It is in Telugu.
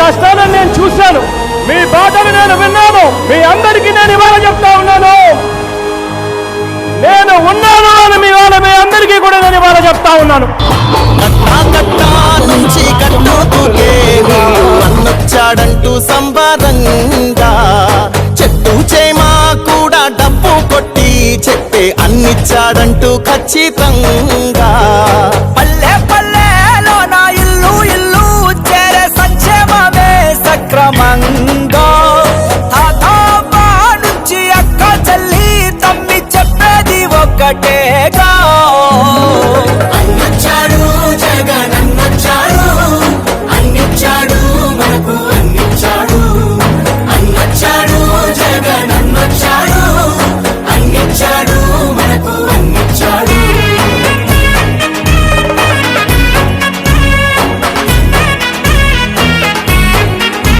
కష్టాలను నేను చూశాను. మీ బాధలు నేను విన్నాను. మీ అందరికీ నేను ఇవాళ చెప్తా ఉన్నాను. నేను ఉన్నాను అని మీ వాళ్ళ మీ అందరికీ కూడా నేను ఇవాళ చెప్తా ఉన్నాను. కట్టా కట్టా నుంచి అన్నొచ్చాడంటూ సంబరంగా చెట్టు చేమా కూడా డబ్బు కొట్టి చెప్పే అన్నిచ్చాడంటూ ఖచ్చితంగా. పల్లె ఒక్కటే గా